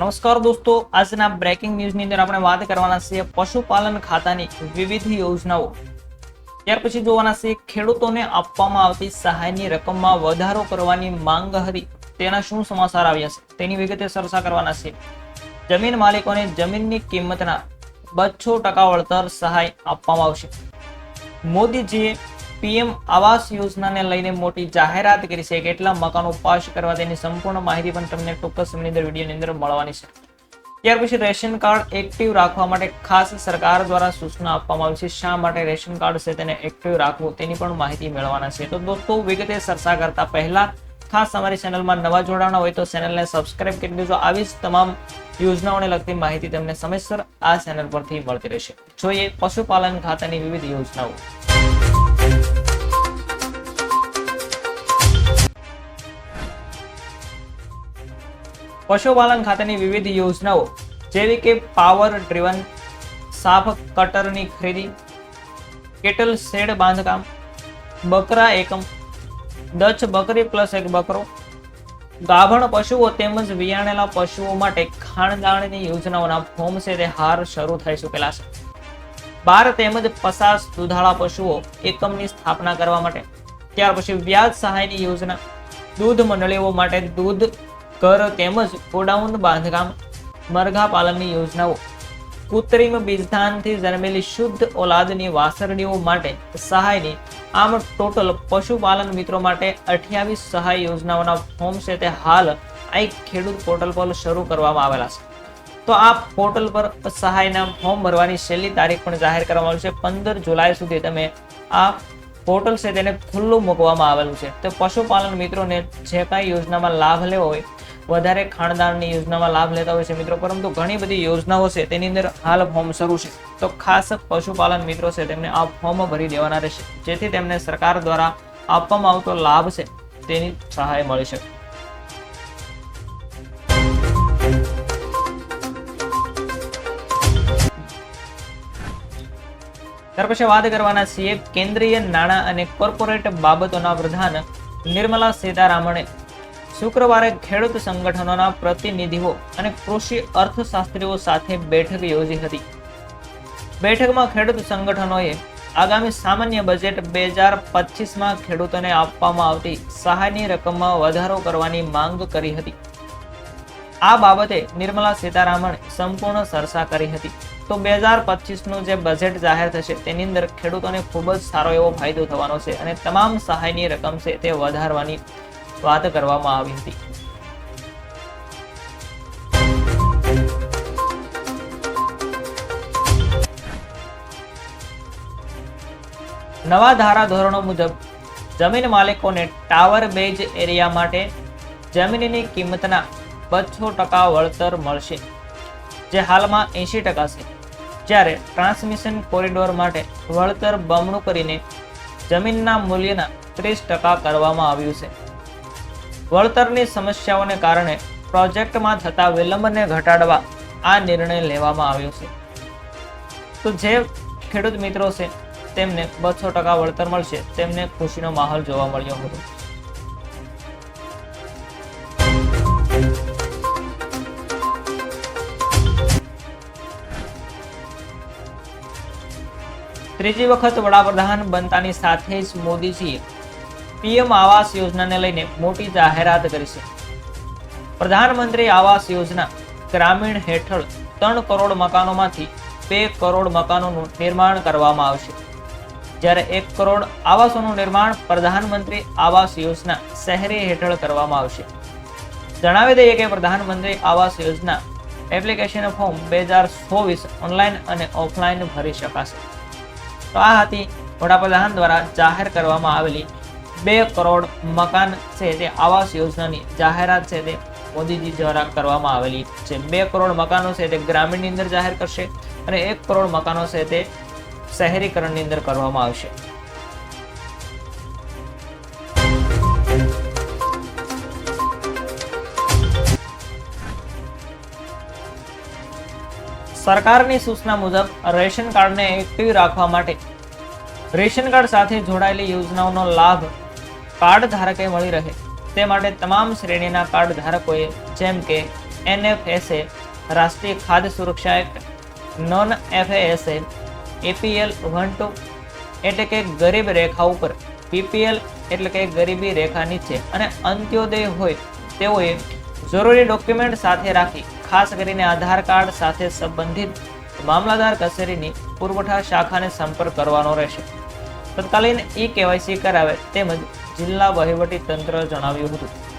નમસ્કાર દોસ્તો, આજના બ્રેકિંગ ન્યૂઝની અંદર આપણે વાત કરવાના છીએ પશુપાલન ખાતાની વિવિધ યોજનાઓ. ત્યાર પછી જોવાના છે ખેડૂતોને આપવામાં આવતી સહાયની રકમમાં વધારો કરવાની માંગ હતી. તેના શું સમાચાર આવ્યા છે? તેની વિગતે ચર્ચા કરવાના છે જમીન માલિકોને જમીનની કિંમતના બસો ટકા વળતર સહાય આપવામાં આવશે. મોદીજીએ પીએમ આવાસ યોજનાને લઈને મોટી જાહેરાત કરી છે. કેટલા મકાનો પાસ કરવા તેની સંપૂર્ણ માહિતી પણ તમને ટૂંક સમયની અંદર વિડીયોની અંદર મળવાની છે. ત્યાર પછી રેશન કાર્ડ એક્ટિવ રાખવા માટે ખાસ સરકાર દ્વારા સૂચના આપવામાં આવી છે. શા માટે રેશન કાર્ડ છે તેને એક્ટિવ રાખવું તેની પણ માહિતી મેળવવાના છે. તો દોસ્તો, વિગતે ચર્ચા કરતા પહેલા, ખાસ અમારી ચેનલમાં નવા જોડાણા હોય તો ચેનલને સબસ્ક્રાઇબ કરી દેજો. આવી જ તમામ યોજનાઓને લગતી માહિતી તમને સમયસર આ ચેનલ પરથી મળતી રહેશે. જોઈએ પશુપાલન ખાતાની વિવિધ યોજનાઓ. પશુપાલન ખાતેની વિવિધ યોજનાઓ, જેવી કે પાવર ડ્રીવન, સાફ કટરની ખરીદી, કેટલ શેડ બાંધકામ, બકરા એકમ દચ બકરી પ્લસ એક બકરો, ગાભણ પશુઓ તેમજ વિયાણેલા પશુઓ માટે ખાણદાણની યોજનાઓના ફોર્મ છે હાર શરૂ થઈ ચૂકેલા છે. બાર તેમજ પચાસ દુધાળા પશુઓ એકમની સ્થાપના કરવા માટે, ત્યાર પછી વ્યાજ સહાયની યોજના, દૂધ મંડળીઓ માટે દૂધ ઘર તેમજ ગોડાઉન બાંધકામ મરઘા પાલનની યોજનાઓ. કૃત્રિમ બીજધાનથી જન્મેલી શુદ્ધ ઓલાદની વાસરણીઓ માટે સહાયની આમ ટોટલ પશુપાલન મિત્રો માટે અઠ્યાવીસ સહાય યોજનાઓના ફોર્મ છે તે હાલ આ ખેડૂત પોર્ટલ પર શરૂ કરવામાં આવેલા છે. તો આ પોર્ટલ પર સહાયના ફોર્મ ભરવાની છેલ્લી તારીખ પણ જાહેર કરવામાં આવી છે. પંદર જુલાઈ સુધી તમે આ પોર્ટલ છે તેને ખુલ્લું મૂકવામાં આવેલું છે. તો પશુપાલન મિત્રોને જે કાંઈ યોજનામાં લાભ લેવો હોય વધારે ખાણદાનની યોજનામાં લાભ લેતા હોય છે મિત્રો. પરંતુ ઘણી બધી યોજનાઓ છે તેની અંદર હાલ ફોર્મ શરૂ છે. તો ખાસ પશુપાલન મિત્રો છે તેમને આ ફોર્મ ભરી દેવાના રહેશે. જેથી તેમને સરકાર દ્વારા આપવામાં આવતો લાભ છે તેની સહાય મળી શકે. ત્યાર પછી વાત કરવાના છીએ કેન્દ્રીય નાણાં અને કોર્પોરેટ બાબતોના પ્રધાન નિર્મલા સીતારામણે શુક્રવારે ખેડૂત સંગઠનોના પ્રતિનિધિઓ અને કૃષિ અર્થશાસ્ત્રીઓ સાથે બેઠક યોજી હતી. બેઠકમાં ખેડૂત સંગઠનોએ આગામી સામાન્ય બજેટ બે હજાર પચીસમાં ખેડૂતોને આપવામાં આવતી સહાયની રકમમાં વધારો કરવાની માંગ કરી હતી. આ બાબતે નિર્મલા સીતારામણે સંપૂર્ણ ચર્ચા કરી હતી. તો બે હજાર પચીસનું જે બજેટ જાહેર થશે, તેની અંદર ખેડૂતોને ખૂબ જ સારો એવો ફાયદો થવાનો છે અને તમામ સહાયની રકમ છે તે વધારવાની વાત કરવામાં આવી હતી. નવા ધારા ધોરણો મુજબ જમીન માલિકોને ટાવર બેઝ એરિયા માટે જમીનની કિંમતના બસો ટકા વળતર મળશે, જે હાલમાં એંશી ટકા છે. જ્યારે ટ્રાન્સમિશન કોરિડોર માટે વળતર બમણું કરીને જમીનના મૂલ્યના ત્રીસ ટકા કરવામાં આવ્યું છે. વળતરની સમસ્યાઓને કારણે પ્રોજેક્ટમાં થતા વિલંબને ઘટાડવા આ નિર્ણય લેવામાં આવ્યો છે. તો જે ખેડૂત મિત્રો છે, તેમને બસો ટકા વળતર મળશે, તેમને ખુશીનો માહોલ જોવા મળ્યો હતો. ત્રીજી વખત વડાપ્રધાન બનતાની સાથે જ મોદીજીએ પીએમ આવાસ યોજનાને લઈને મોટી જાહેરાત કરી છે. પ્રધાનમંત્રી આવાસ યોજના ગ્રામીણ હેઠળ ત્રણ કરોડ મકાનોમાંથી બે કરોડ મકાનોનું નિર્માણ કરવામાં આવશે. જ્યારે એક કરોડ આવાસોનું નિર્માણ પ્રધાનમંત્રી આવાસ યોજના શહેરી હેઠળ કરવામાં આવશે. જણાવી દઈએ કે પ્રધાનમંત્રી આવાસ યોજના એપ્લિકેશન ફોર્મ બે હજાર ચોવીસ ઓનલાઈન અને ઓફલાઈન ભરી શકાશે. તો આ હતી વડાપ્રધાન દ્વારા જાહેર કરવામાં આવેલી બે કરોડ મકાન છે તે આવાસ યોજનાની જાહેરાત છે તે મોદીજી દ્વારા કરવામાં આવેલી છે. બે કરોડ મકાનો છે તે ગ્રામીણની અંદર જાહેર કરશે અને એક કરોડ મકાનો છે તે શહેરીકરણની અંદર કરવામાં આવશે. સરકારની સૂચના મુજબ રેશન કાર્ડને એક્ટિવ રાખવા માટે રેશન કાર્ડ સાથે જોડાયેલી યોજનાઓનો લાભ કાર્ડ ધારકે મળી રહે. તે માટે તમામ શ્રેણીના કાર્ડ ધારકોએ જેમ કે એનએફએસએ, રાષ્ટ્રીય ખાદ્ય સુરક્ષા act non FSA APL one two એટલે કે ગરીબ રેખા ઉપર, પીપીએલ એટલે કે ગરીબી રેખા નીચે અને અંત્યોદય હોય તેઓએ જરૂરી ડોક્યુમેન્ટ સાથે રાખી, ખાસ કરીને આધાર કાર્ડ સાથે સંબંધિત મામલાદાર કચેરીની પુરવઠા શાખાને સંપર્ક કરવાનો રહેશે. તત્કાલીન ઈ કેવાયસી કરાવે તેમજ જિલ્લા વહીવટી તંત્ર જણાવ્યું હતું.